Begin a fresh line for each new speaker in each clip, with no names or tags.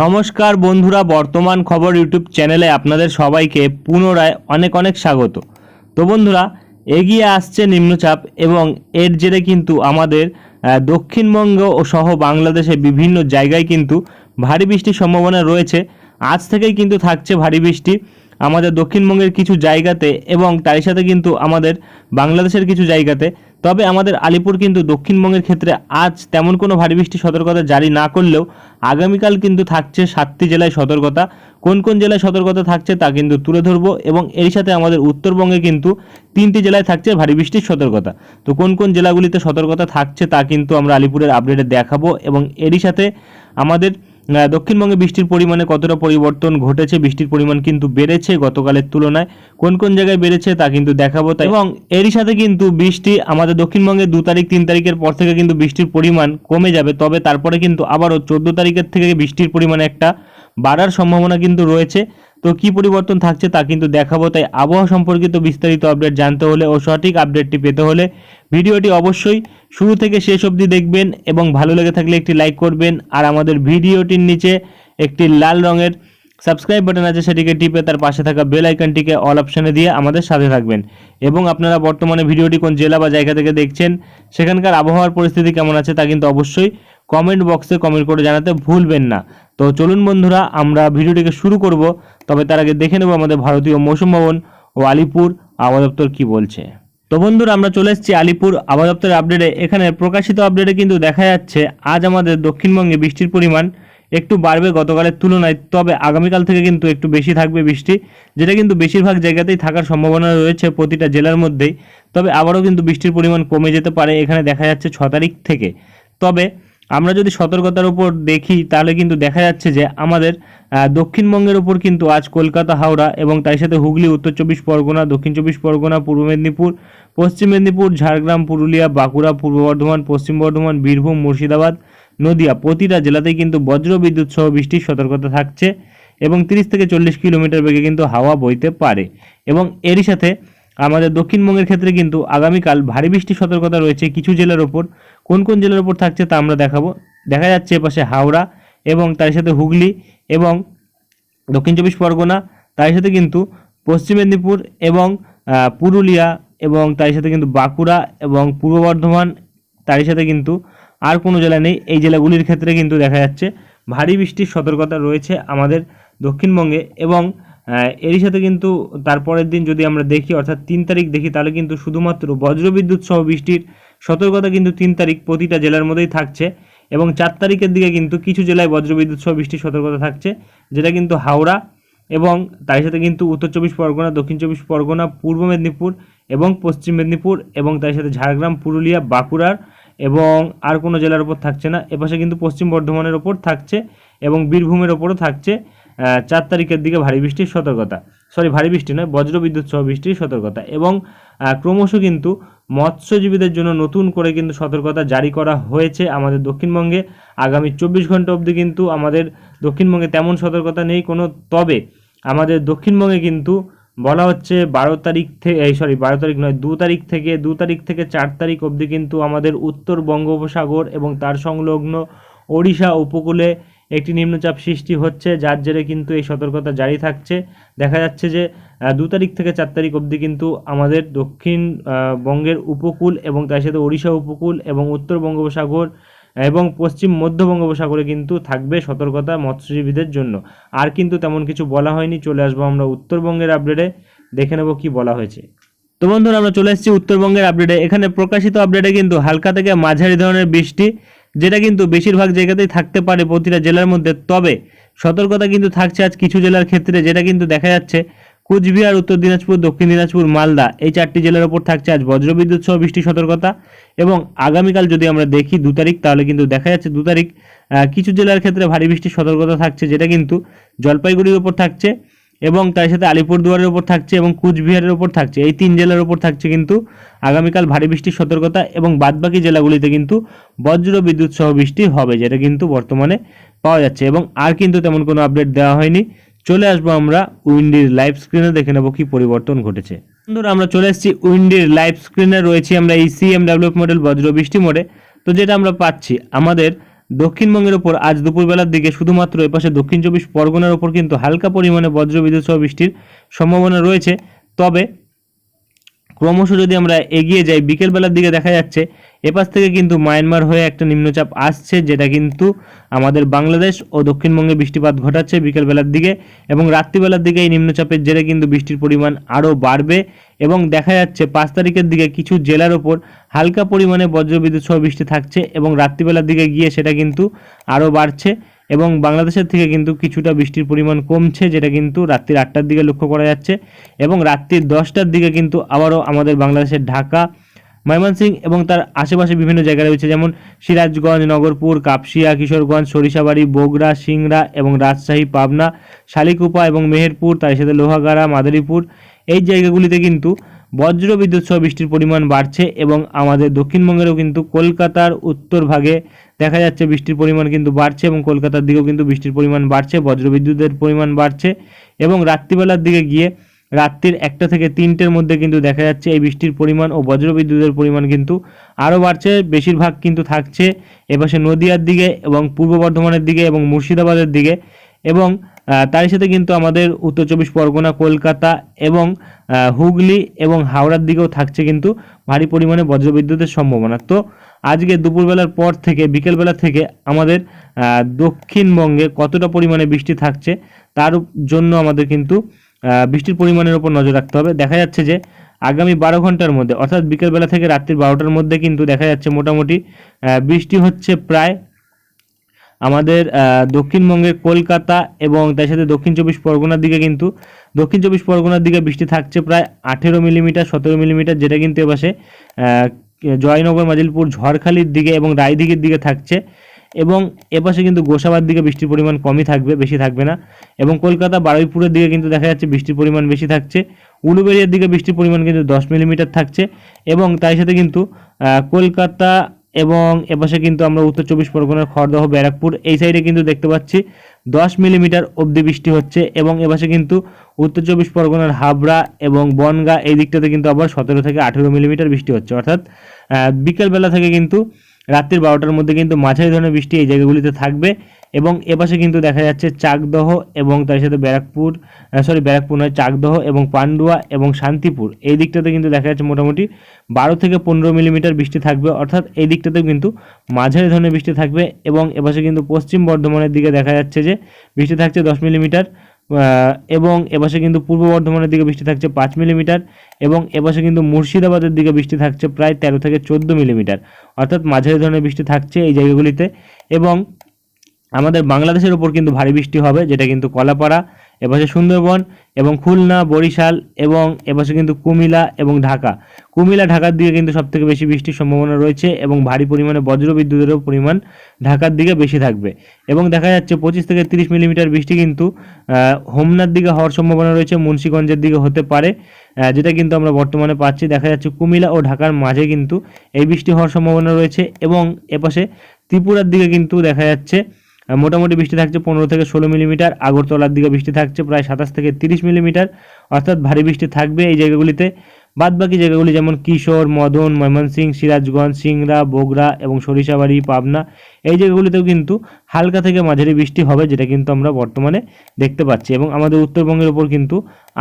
নমস্কার বন্ধুরা বর্তমান খবর ইউটিউব চ্যানেলে আপনাদের সবাইকে পুনরায় অনেক অনেক স্বাগত তো বন্ধুরা এগিয়ে আসছে নিম্নচাপ এবং এর জেরে কিন্তু আমাদের দক্ষিণবঙ্গ ও সহ বাংলাদেশে বিভিন্ন জায়গায় কিন্তু ভারী বৃষ্টির সম্ভাবনা রয়েছে আজ থেকেই কিন্তু থাকছে ভারী বৃষ্টি আমাদের দক্ষিণবঙ্গের কিছু জায়গাতে এবং তারই সাথে কিন্তু আমাদের বাংলাদেশের কিছু জায়গাতে তবে আমাদের আলিপুর কিন্তু দক্ষিণবঙ্গের ক্ষেত্রে আজ তেমন কোনো ভারী বৃষ্টি সতর্কতা জারি না করলেও আগামীকাল কিন্তু থাকছে সাতটি জেলায় সতর্কতা কোন কোন জেলায় সতর্কতা থাকছে তা কিন্তু তুলে ধরবো এবং এর সাথে আমাদের উত্তরবঙ্গে কিন্তু তিনটি জেলায় থাকছে ভারী বৃষ্টির সতর্কতা তো কোন কোন জেলাগুলিতে সতর্কতা থাকছে তা কিন্তু আমরা আলিপুরের আপডেটে দেখাবো এবং এরই সাথে আমাদের দক্ষিণবঙ্গে বৃষ্টির পরিমাণে কতটা পরিবর্তন ঘটেছে বৃষ্টির পরিমাণ কিন্তু বেড়েছে গতকালের তুলনায় কোন কোন জায়গায় বেড়েছে তা কিন্তু দেখাবো তাই এবং এরই সাথে কিন্তু বৃষ্টি আমাদের দক্ষিণবঙ্গে দু তারিখ তিন তারিখের পর থেকে কিন্তু বৃষ্টির পরিমাণ কমে যাবে তবে তারপরে কিন্তু আবারও চোদ্দ তারিখের থেকে বৃষ্টির পরিমাণ একটা বাড়ার সম্ভাবনা কিন্তু রয়েছে তো কি পরিবর্তন থাকছে তা কিন্তু দেখাবো তাই আবহাওয়া সম্পর্কিত বিস্তারিত আপডেট জানতে হলে ও সঠিক আপডেটটি পেতে হলে ভিডিওটি অবশ্যই শুরু থেকে শেষ অবধি দেখবেন এবং ভালো লেগে থাকলে একটি লাইক করবেন আর আমাদের ভিডিওটির নিচে একটি লাল রঙের সাবস্ক্রাইব বাটন আছে সেটিকে টিপে তার পাশে থাকা বেল আইকনটিকে অল অপশানে দিয়ে আমাদের সাথে থাকবেন এবং আপনারা বর্তমানে ভিডিওটি কোন জেলা বা জায়গা থেকে দেখছেন সেখানকার আবহাওয়ার পরিস্থিতি কেমন আছে তা কিন্তু অবশ্যই কমেন্ট বক্সে কমেন্ট করে জানাতে ভুলবেন না তো চলুন বন্ধুরা আমরা ভিডিওটিকে শুরু করব তবে তার আগে দেখে নেব আমাদের ভারতীয় মৌসুম ভবন ও আলিপুর আবহাওয়া দপ্তর কী বলছে তো বন্ধুরা আমরা চলে এসেছি আলিপুর আবহাওয়া দপ্তরের আপডেটে এখানে প্রকাশিত আপডেটে কিন্তু দেখা যাচ্ছে আজ আমাদের দক্ষিণবঙ্গে বৃষ্টির পরিমাণ একটু বাড়বে গতকালের তুলনায় তবে আগামীকাল থেকে কিন্তু একটু বেশি থাকবে বৃষ্টি যেটা কিন্তু বেশিরভাগ জায়গাতেই থাকার সম্ভাবনা রয়েছে প্রতিটা জেলার মধ্যেই তবে আবারও কিন্তু বৃষ্টির পরিমাণ কমে যেতে পারে এখানে দেখা যাচ্ছে ছ তারিখ থেকে তবে আমরা যদি সতর্কতার উপর দেখি তাহলে কিন্তু দেখা যাচ্ছে যে আমাদের দক্ষিণবঙ্গের উপর কিন্তু আজ কলকাতা হাওড়া এবং তার সাথে হুগলি উত্তর চব্বিশ পরগনা দক্ষিণ চব্বিশ পরগনা পূর্ব মেদিনীপুর পশ্চিম মেদিনীপুর ঝাড়গ্রাম পুরুলিয়া বাঁকুড়া পূর্ব বর্ধমান পশ্চিম বর্ধমান বীরভূম মুর্শিদাবাদ নদিয়া প্রতিটা জেলাতেই কিন্তু বজ্র বিদ্যুৎ সহ বৃষ্টির সতর্কতা থাকছে এবং তিরিশ থেকে চল্লিশ কিলোমিটার বেগে কিন্তু হাওয়া বইতে পারে এবং এরই সাথে আমাদের দক্ষিণবঙ্গের ক্ষেত্রে কিন্তু আগামীকাল ভারী বৃষ্টির সতর্কতা রয়েছে কিছু জেলার ওপর কোন কোন জেলার উপর থাকছে তা আমরা দেখাবো দেখা যাচ্ছে এপাশে হাওড়া এবং তার সাথে হুগলি এবং দক্ষিণ চব্বিশ পরগনা তার সাথে কিন্তু পশ্চিম মেদিনীপুর এবং পুরুলিয়া এবং তার সাথে কিন্তু বাঁকুড়া এবং পূর্ব বর্ধমান তার সাথে কিন্তু আর কোনো জেলা নেই এই জেলাগুলির ক্ষেত্রে কিন্তু দেখা যাচ্ছে ভারী বৃষ্টির সতর্কতা রয়েছে আমাদের দক্ষিণবঙ্গে এবং এরই সাথে কিন্তু তারপরের দিন যদি আমরা দেখি অর্থাৎ তিন তারিখ দেখি তাহলে কিন্তু শুধুমাত্র বজ্রবিদ্যুৎ সহ বৃষ্টির সতর্কতা কিন্তু তিন তারিখ প্রতিটা জেলার মধ্যেই থাকছে এবং চার তারিখের দিকে কিন্তু কিছু জেলায় বজ্রবিদ্যুৎ সহ বৃষ্টির সতর্কতা থাকছে যেটা কিন্তু হাওড়া এবং তার সাথে কিন্তু উত্তর চব্বিশ পরগনা দক্ষিণ চব্বিশ পরগনা পূর্ব মেদিনীপুর এবং পশ্চিম মেদিনীপুর এবং তার সাথে ঝাড়গ্রাম পুরুলিয়া বাঁকুড়ার এবং আর কোনো জেলার ওপর থাকছে না এপাশে কিন্তু পশ্চিম বর্ধমানের ওপর থাকছে এবং বীরভূমের ওপরও থাকছে চার তারিখের দিকে ভারী বৃষ্টির সতর্কতা সরি ভারী বৃষ্টি নয় বজ্রবিদ্যুৎ সহ বৃষ্টির সতর্কতা এবং ক্রমশ কিন্তু মৎস্যজীবীদের জন্য নতুন করে কিন্তু সতর্কতা জারি করা হয়েছে আমাদের দক্ষিণবঙ্গে আগামী চব্বিশ ঘন্টা অবধি কিন্তু আমাদের দক্ষিণবঙ্গে তেমন সতর্কতা নেই কোনো তবে আমাদের দক্ষিণবঙ্গে কিন্তু বলা হচ্ছে বারো তারিখ থেকে এই সরি বারো তারিখ নয় দু তারিখ থেকে দু তারিখ থেকে চার তারিখ অবধি কিন্তু আমাদের উত্তর বঙ্গোপসাগর এবং তার সংলগ্ন ওড়িশা উপকূলে একটি নিম্নচাপ সৃষ্টি হচ্ছে যার জেরে কিন্তু এই সতর্কতা জারি থাকছে দেখা যাচ্ছে যে দু তারিখ থেকে চার তারিখ অবধি কিন্তু আমাদের দক্ষিণ বঙ্গের উপকূল এবং তার সাথে ওড়িশা উপকূল এবং উত্তর বঙ্গোপসাগর এবং পশ্চিম মধ্য বঙ্গোপসাগরে কিন্তু থাকবে সতর্কতা মৎস্যজীবীদের জন্য আর কিন্তু তেমন কিছু বলা হয়নি চলে আসবো আমরা উত্তরবঙ্গের আপডেটে দেখে নেব কি বলা হয়েছে তো বন্ধুরা আমরা চলে এসেছি উত্তরবঙ্গের আপডেটে এখানে প্রকাশিত আপডেটে কিন্তু হালকা থেকে মাঝারি ধরনের বৃষ্টি যেটা কিন্তু বেশিরভাগ জায়গাতেই থাকতে পারে প্রতিটা জেলার মধ্যে তবে সতর্কতা কিন্তু থাকছে আজ কিছু জেলার ক্ষেত্রে যেটা কিন্তু দেখা যাচ্ছে কুচবিহার উত্তর দিনাজপুর দক্ষিণ দিনাজপুর মালদা এই চারটি জেলার ওপর থাকছে আজ বজ্রবিদ্যুৎ সহ বৃষ্টি সতর্কতা এবং আগামীকাল যদি আমরা দেখি দু তারিখ তাহলে কিন্তু দেখা যাচ্ছে দু তারিখ কিছু জেলার ক্ষেত্রে ভারী বৃষ্টির সতর্কতা থাকছে যেটা কিন্তু জলপাইগুড়ির ওপর থাকছে এবং তার সাথে আলিপুরদুয়ারের ওপর থাকছে এবং কুচবিহারের ওপর থাকছে এই তিন জেলার ওপর থাকছে কিন্তু আগামীকাল ভারী বৃষ্টির সতর্কতা এবং বাদবাকি জেলাগুলিতে কিন্তু বজ্র বিদ্যুৎ সহ বৃষ্টি হবে যেটা কিন্তু বর্তমানে পাওয়া যাচ্ছে এবং আর কিন্তু তেমন কোনো আপডেট দেওয়া হয়নি চলে আসবো আমরা উইন্ডির লাইভ স্ক্রিনে দেখে নেবো কী পরিবর্তন ঘটেছে বন্ধুরা আমরা চলে এসেছি উইন্ডির লাইভ স্ক্রিনে রয়েছি আমরা এই সিএম ডেভেলপ মডেল বজ্র বৃষ্টি মোড়ে তো যেটা আমরা পাচ্ছি আমাদের দক্ষিণবঙ্গের ওপর আজ দুপুরবেলার দিকে শুধুমাত্র এপাশে দক্ষিণ চব্বিশ পরগনার ওপর কিন্তু হালকা পরিমাণে বজ্রবিদ্যুৎ সহ বৃষ্টির সম্ভাবনা রয়েছে তবে ক্রমশ যদি আমরা এগিয়ে যাই বিকেলবেলার দিকে দেখা যাচ্ছে এপাশ থেকে কিন্তু মায়ানমার হয়ে একটা নিম্নচাপ আসছে যেটা কিন্তু আমাদের বাংলাদেশ ও দক্ষিণবঙ্গে বৃষ্টিপাত ঘটাচ্ছে বিকেলবেলার দিকে এবং রাত্রিবেলার দিকে এই নিম্নচাপের জেরে কিন্তু বৃষ্টির পরিমাণ আরও বাড়বে এবং দেখা যাচ্ছে পাঁচ তারিখের দিকে কিছু জেলার ওপর হালকা পরিমাণে বজ্রবিদ্যুৎ সহ বৃষ্টি থাকছে এবং রাত্রিবেলার দিকে গিয়ে সেটা কিন্তু আরও বাড়ছে এবং বাংলাদেশের থেকে কিন্তু কিছুটা বৃষ্টির পরিমাণ কমছে যেটা কিন্তু রাত্রির আটটার দিকে লক্ষ্য করা যাচ্ছে এবং রাত্রির দশটার দিকে কিন্তু আবারও আমাদের বাংলাদেশের ঢাকা ময়মনসিং এবং তার আশেপাশে বিভিন্ন জায়গা রয়েছে যেমন সিরাজগঞ্জ নগরপুর কাপসিয়া কিশোরগঞ্জ সরিষাবাড়ি বগরা সিংড়া এবং রাজশাহী পাবনা শালিকুপা এবং মেহেরপুর তার সাথে লোহাগাড়া মাদারীপুর এই জায়গাগুলিতে কিন্তু বজ্র বিদ্যুৎ সহ বৃষ্টির পরিমাণ বাড়ছে এবং আমাদের দক্ষিণবঙ্গেরও কিন্তু কলকাতার উত্তর ভাগে দেখা যাচ্ছে বৃষ্টির পরিমাণ কিন্তু বাড়ছে এবং কলকাতার দিকেও কিন্তু বৃষ্টির পরিমাণ বাড়ছে বজ্রবিদ্যুতের পরিমাণ বাড়ছে এবং রাত্রিবেলার দিকে গিয়ে রাত্রির একটা থেকে তিনটের মধ্যে কিন্তু দেখা যাচ্ছে এই বৃষ্টির পরিমাণ ও বজ্রবিদ্যুতের পরিমাণ কিন্তু আরও বাড়ছে বেশিরভাগ কিন্তু থাকছে এপাশে নদিয়ার দিকে এবং পূর্ব বর্ধমানের দিকে এবং মুর্শিদাবাদের দিকে এবং তারই সাথে কিন্তু আমাদের উত্তর চব্বিশ পরগনা কলকাতা এবং হুগলি এবং হাওড়ার দিকেও থাকছে কিন্তু ভারী পরিমাণে বজ্রবিদ্যুতের সম্ভাবনা তো আজকে দুপুরবেলার পর থেকে বিকেলবেলা থেকে আমাদের দক্ষিণবঙ্গে কতটা পরিমাণে বৃষ্টি থাকছে তার জন্য আমাদের কিন্তু বৃষ্টির পরিমাণের ওপর নজর রাখতে হবে দেখা যাচ্ছে যে আগামী বারো ঘন্টার মধ্যে অর্থাৎ বিকেলবেলা থেকে রাত্রির বারোটার মধ্যে কিন্তু দেখা যাচ্ছে মোটামুটি বৃষ্টি হচ্ছে প্রায় আমাদের দক্ষিণবঙ্গে কলকাতা এবং তার সাথে দক্ষিণ চব্বিশ পরগনার দিকে কিন্তু দক্ষিণ চব্বিশ পরগনার দিকে বৃষ্টি থাকছে প্রায় আঠেরো মিলিমিটার সতেরো মিলিমিটার যেটা কিন্তু এপাশে জয়নগর মাজিলপুর ঝড়খালির দিকে এবং রায়দিঘির দিকে থাকছে এবং এপাশে কিন্তু গোসাবার দিকে বৃষ্টির পরিমাণ কমই থাকবে বেশি থাকবে না এবং কলকাতা বারুইপুরের দিকে কিন্তু দেখা যাচ্ছে বৃষ্টির পরিমাণ বেশি থাকছে উলুবেরিয়ার দিকে বৃষ্টির পরিমাণ কিন্তু দশ মিলিমিটার থাকছে এবং তাই সাথে কিন্তু কলকাতা এবং এপাশে কিন্তু আমরা উত্তর চব্বিশ পরগনার খড়দহ ব্যারাকপুর এই সাইডে কিন্তু দেখতে পাচ্ছি দশ মিলিমিটার অবধি বৃষ্টি হচ্ছে এবং এপাশে কিন্তু উত্তর চব্বিশ পরগনার হাবড়া এবং বনগা এই দিকটাতে কিন্তু আবার সতেরো থেকে আঠেরো মিলিমিটার বৃষ্টি হচ্ছে অর্থাৎ বিকেলবেলা থেকে কিন্তু রাত্রির বারোটার মধ্যে কিন্তু মাঝারি ধরনের বৃষ্টি এই জায়গাগুলিতে থাকবে এবং এপাশে কিন্তু দেখা যাচ্ছে চাকদহ এবং তার সাথে ব্যারাকপুর সরি ব্যারাকপুর নয় চাকদহ এবং পান্ডুয়া এবং শান্তিপুর এই দিকটাতে কিন্তু দেখা যাচ্ছে মোটামুটি বারো থেকে পনেরো মিলিমিটার বৃষ্টি থাকবে অর্থাৎ এই দিকটাতেও কিন্তু মাঝারি ধরনের বৃষ্টি থাকবে এবং এপাশে কিন্তু পশ্চিম বর্ধমানের দিকে দেখা যাচ্ছে যে বৃষ্টি থাকছে দশ মিলিমিটার এবং এপাশে কিন্তু পূর্ব বর্ধমানের দিকে বৃষ্টি থাকছে পাঁচ মিলিমিটার এবং এপাশে কিন্তু মুর্শিদাবাদের দিকে বৃষ্টি থাকছে প্রায় তেরো থেকে চোদ্দো মিলিমিটার অর্থাৎ মাঝারি ধরনের বৃষ্টি থাকছে এই জায়গাগুলিতে এবং আমাদের বাংলাদেশের ওপর কিন্তু ভারী বৃষ্টি হবে যেটা কিন্তু কলাপাড়া এবছর সুন্দরবন এবং খুলনা বরিশাল এবং এবছর কিন্তু কুমিলা এবং ঢাকা কুমিলা ঢাকার দিকে কিন্তু সবথেকে বেশি বৃষ্টির সম্ভাবনা রয়েছে এবং ভারী পরিমাণে বজ্রবিদ্যুতেরও পরিমাণ ঢাকার দিকে বেশি থাকবে এবং দেখা যাচ্ছে পঁচিশ থেকে তিরিশ মিলিমিটার বৃষ্টি কিন্তু হোমনার দিকে হওয়ার সম্ভাবনা রয়েছে মুন্সীগঞ্জের দিকে হতে পারে যেটা কিন্তু আমরা বর্তমানে পাচ্ছি দেখা যাচ্ছে কুমিলা ও ঢাকার মাঝে কিন্তু এই বৃষ্টি হওয়ার সম্ভাবনা রয়েছে এবং এপাশে ত্রিপুরার দিকে কিন্তু দেখা যাচ্ছে মোটামুটি বৃষ্টি থাকছে পনেরো থেকে ষোলো মিলিমিটার আগরতলার দিকে বৃষ্টি থাকছে প্রায় সাতাশ থেকে তিরিশ মিলিমিটার অর্থাৎ ভারী বৃষ্টি থাকবে এই জায়গাগুলিতে বাদবাকি জায়গাগুলি যেমন কিশোর মদন ময়মনসিংহ সিরাজগঞ্জ সিংড়া বগরা এবং সরিষাবাড়ি পাবনা এই জায়গাগুলিতেও কিন্তু হালকা থেকে মাঝারি বৃষ্টি হবে যেটা কিন্তু আমরা বর্তমানে দেখতে পাচ্ছি এবং আমাদের উত্তরবঙ্গের ওপর কিন্তু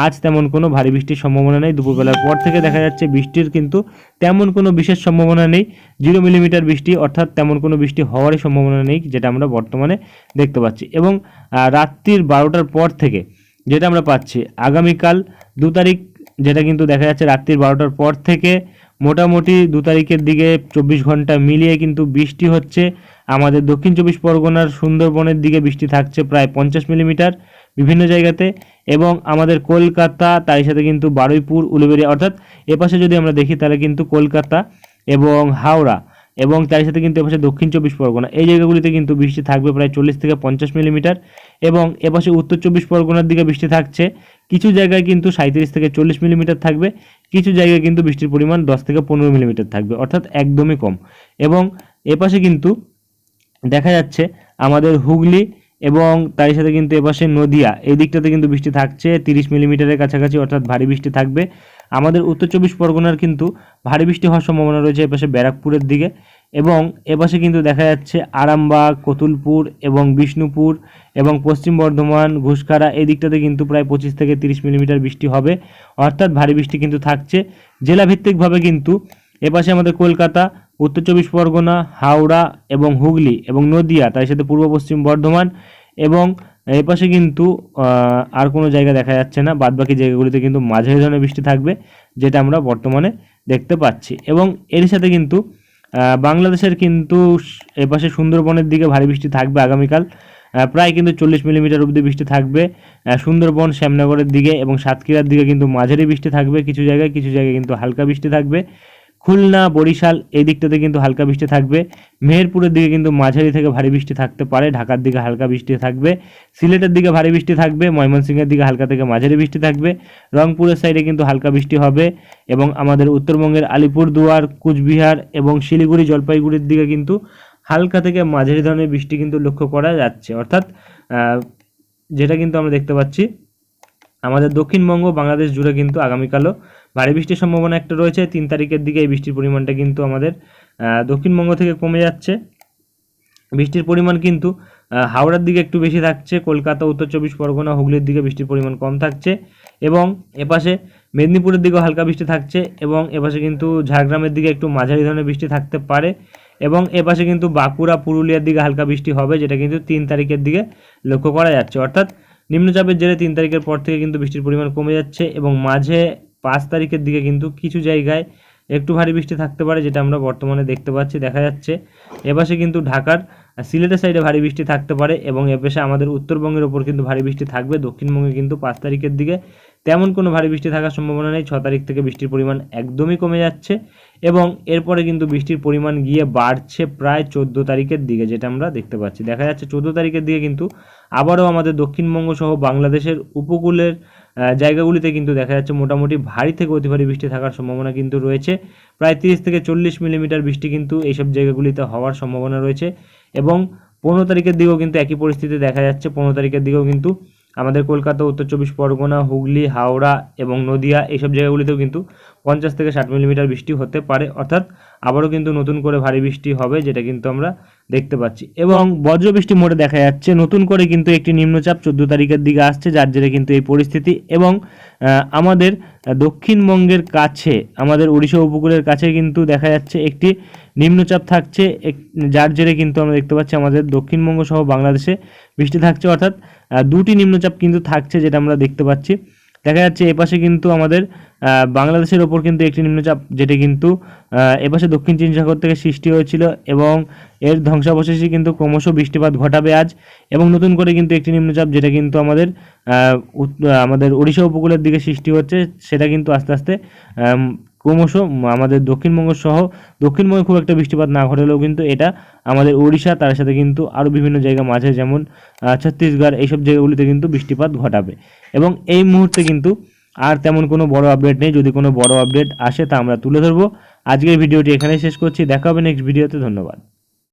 আজ তেমন কোনো ভারী বৃষ্টির সম্ভাবনা নেই দুপুরবেলার পর থেকে দেখা যাচ্ছে বৃষ্টির কিন্তু তেমন কোনো বিশেষ সম্ভাবনা নেই জিরো মিলিমিটার বৃষ্টি অর্থাৎ তেমন কোনো বৃষ্টি হওয়ারই সম্ভাবনা নেই যেটা আমরা বর্তমানে দেখতে পাচ্ছি এবং রাত্রির বারোটার পর থেকে যেটা আমরা পাচ্ছি আগামীকাল দু তারিখ যেটা কিন্তু দেখা যাচ্ছে রাত্রির বারোটার পর থেকে মোটামুটি দু তারিখের দিকে চব্বিশ ঘন্টা মিলিয়ে কিন্তু বৃষ্টি হচ্ছে আমাদের দক্ষিণ চব্বিশ পরগনার সুন্দরবনের দিকে বৃষ্টি থাকছে প্রায় পঞ্চাশ মিলিমিটার বিভিন্ন জায়গাতে এবং আমাদের কলকাতা তার সাথে কিন্তু বারুইপুর উলুবেড়িয়া অর্থাৎ এপাশে যদি আমরা দেখি তাহলে কিন্তু কলকাতা এবং হাওড়া এবং তার সাথে কিন্তু এপাশে দক্ষিণ চব্বিশ পরগনা এই জায়গাগুলিতে কিন্তু বৃষ্টি থাকবে প্রায় চল্লিশ থেকে পঞ্চাশ মিলিমিটার এবং এপাশে উত্তর চব্বিশ পরগনার দিকে বৃষ্টি থাকছে কিছু জায়গায় কিন্তু সাঁত্রিশ থেকে চল্লিশ মিলিমিটার থাকবে কিছু জায়গায় কিন্তু বৃষ্টির পরিমাণ দশ থেকে পনেরো মিলিমিটার থাকবে অর্থাৎ একদমই কম এবং এপাশে কিন্তু দেখা যাচ্ছে আমাদের হুগলি এবং তার সাথে কিন্তু এপাশে নদিয়া এই দিকটাতে কিন্তু বৃষ্টি থাকছে তিরিশ মিলিমিটারের কাছাকাছি অর্থাৎ ভারী বৃষ্টি থাকবে আমাদের উত্তর চব্বিশ পরগনার কিন্তু ভারী বৃষ্টি হওয়ার সম্ভাবনা রয়েছে এপাশে ব্যারাকপুরের দিকে এবং এপাশে কিন্তু দেখা যাচ্ছে আরামবাগ কতুলপুর এবং বিষ্ণুপুর এবং পশ্চিম বর্ধমান ঘুষখারা এই দিকটাতে কিন্তু প্রায় পঁচিশ থেকে তিরিশ মিলিমিটার বৃষ্টি হবে অর্থাৎ ভারী বৃষ্টি কিন্তু থাকছে জেলাভিত্তিকভাবে কিন্তু এপাশে আমাদের কলকাতা উত্তর চব্বিশ পরগনা হাওড়া এবং হুগলি এবং নদিয়া তার সাথে পূর্ব পশ্চিম বর্ধমান এবং এই পাশে কিন্তু আর কোনো জায়গা দেখা যাচ্ছে না বাদবাকি জায়গাগুলিতে কিন্তু মাঝারি ধরনের বৃষ্টি থাকবে যেটা আমরা বর্তমানে দেখতে পাচ্ছি এবং এর সাথে কিন্তু বাংলাদেশের কিন্তু এপাশে সুন্দরবনের দিকে ভারী বৃষ্টি থাকবে আগামীকাল প্রায় কিন্তু চল্লিশ মিলিমিটার অবধি বৃষ্টি থাকবে সুন্দরবন শ্যামনগরের দিকে এবং সাতক্ষীরার দিকে কিন্তু মাঝারি বৃষ্টি থাকবে কিছু জায়গায় কিছু জায়গায় কিন্তু হালকা বৃষ্টি থাকবে খুলনা বরিশাল এই দিকটাতে কিন্তু হালকা বৃষ্টি থাকবে মেহেরপুরের দিকে কিন্তু মাঝারি থেকে ভারী বৃষ্টি থাকতে পারে ঢাকার দিকে হালকা বৃষ্টি থাকবে সিলেটের দিকে ভারী বৃষ্টি থাকবে ময়মনসিংহের দিকে হালকা থেকে মাঝারি বৃষ্টি থাকবে রংপুরের সাইডে কিন্তু হালকা বৃষ্টি হবে এবং আমাদের উত্তরবঙ্গের আলিপুরদুয়ার কুচবিহার এবং শিলিগুড়ি জলপাইগুড়ির দিকে কিন্তু হালকা থেকে মাঝারি ধরনের বৃষ্টি কিন্তু লক্ষ্য করা যাচ্ছে অর্থাৎ যেটা কিন্তু আমরা দেখতে পাচ্ছি আমাদের দক্ষিণবঙ্গ বাংলাদেশ জুড়ে কিন্তু আগামীকালও ভারী বৃষ্টির সম্ভাবনা একটা রয়েছে তিন তারিখের দিকে এই বৃষ্টির পরিমাণটা কিন্তু আমাদের দক্ষিণবঙ্গ থেকে কমে যাচ্ছে বৃষ্টির পরিমাণ কিন্তু হাওড়ার দিকে একটু বেশি থাকছে কলকাতা উত্তর চব্বিশ পরগনা হুগলির দিকে বৃষ্টির পরিমাণ কম থাকছে এবং এপাশে মেদিনীপুরের দিকেও হালকা বৃষ্টি থাকছে এবং এপাশে কিন্তু ঝাড়গ্রামের দিকে একটু মাঝারি ধরনের বৃষ্টি থাকতে পারে এবং এপাশে কিন্তু বাঁকুড়া পুরুলিয়ার দিকে হালকা বৃষ্টি হবে যেটা কিন্তু তিন তারিখের দিকে লক্ষ্য করা যাচ্ছে অর্থাৎ নিম্নচাপের জেরে তিন তারিখের পর থেকে কিন্তু বৃষ্টির পরিমাণ কমে যাচ্ছে এবং মাঝে পাঁচ তারিখের দিকে কিন্তু কিছু জায়গায় একটু ভারী বৃষ্টি থাকতে পারে যেটা আমরা বর্তমানে দেখতে পাচ্ছি দেখা যাচ্ছে এপাশে কিন্তু ঢাকার সিলেটের সাইডে ভারী বৃষ্টি থাকতে পারে এবং এপাশে আমাদের উত্তরবঙ্গের ওপর কিন্তু ভারী বৃষ্টি থাকবে দক্ষিণবঙ্গে কিন্তু পাঁচ তারিখের দিকে তেমন কোনো ভারী বৃষ্টি থাকার সম্ভাবনা নেই ছ তারিখ থেকে বৃষ্টির পরিমাণ একদমই কমে যাচ্ছে এবং এরপরে কিন্তু বৃষ্টির পরিমাণ গিয়ে বাড়ছে প্রায় চোদ্দো তারিখের দিকে যেটা আমরা দেখতে পাচ্ছি দেখা যাচ্ছে চোদ্দো তারিখের দিকে কিন্তু আবারও আমাদের দক্ষিণবঙ্গ সহ বাংলাদেশের উপকূলের জায়গাগুলিতে কিন্তু দেখা যাচ্ছে মোটামুটি ভারী থেকে অতি ভারী বৃষ্টি থাকার সম্ভাবনা কিন্তু রয়েছে প্রায় তিরিশ থেকে চল্লিশ মিলিমিটার বৃষ্টি কিন্তু এইসব জায়গাগুলিতে হওয়ার সম্ভাবনা রয়েছে এবং পনেরো তারিখের দিকেও কিন্তু একই পরিস্থিতি দেখা যাচ্ছে পনেরো তারিখের দিকেও কিন্তু আমাদের কলকাতা উত্তর চব্বিশ পরগনা হুগলি হাওড়া এবং নদিয়া এইসব জায়গাগুলিতেও কিন্তু পঞ্চাশ থেকে ষাট মিলিমিটার বৃষ্টি হতে পারে অর্থাৎ আবারও কিন্তু নতুন করে ভারী বৃষ্টি হবে যেটা কিন্তু আমরা দেখতে পাচ্ছি এবং বজ্র বৃষ্টি মোটে দেখা যাচ্ছে নতুন করে কিন্তু একটি নিম্নচাপ চোদ্দ তারিখের দিকে আসছে যার জেরে কিন্তু এই পরিস্থিতি এবং আমাদের দক্ষিণবঙ্গের কাছে আমাদের উড়িষ্যা উপকূলের কাছে কিন্তু দেখা যাচ্ছে একটি নিম্নচাপ থাকছে যার জেরে কিন্তু আমরা দেখতে পাচ্ছি আমাদের দক্ষিণবঙ্গ সহ বাংলাদেশে বৃষ্টি থাকছে অর্থাৎ দুটি নিম্নচাপ কিন্তু থাকছে যেটা আমরা দেখতে পাচ্ছি দেখা যাচ্ছে এপাশে কিন্তু আমাদের বাংলাদেশের ওপর কিন্তু একটি নিম্নচাপ যেটি কিন্তু এপাশে দক্ষিণ চীন সাগর থেকে সৃষ্টি হয়েছিল এবং এর ধ্বংসাবশেষে কিন্তু ক্রমশ বৃষ্টিপাত ঘটাবে আজ এবং নতুন করে কিন্তু একটি নিম্নচাপ যেটা কিন্তু আমাদের আমাদের ওড়িশা উপকূলের দিকে সৃষ্টি হচ্ছে সেটা কিন্তু আস্তে আস্তে ক্রমশ আমাদের দক্ষিণবঙ্গ সহ দক্ষিণবঙ্গে খুব একটা বৃষ্টিপাত না ঘটলেও কিন্তু এটা আমাদের ওড়িশা তার সাথে কিন্তু আরও বিভিন্ন জায়গা মাঝে যেমন ছত্তিশগড় এইসব জায়গাগুলিতে কিন্তু বৃষ্টিপাত ঘটাবে এবং এই মুহূর্তে কিন্তু আর তেমন কোনো বড় আপডেট নেই যদি কোনো বড় আপডেট আসে তা আমরা তুলে ধরবো আজকের ভিডিওটি এখানে শেষ করছি দেখা হবে নেক্সট ভিডিওতে ধন্যবাদ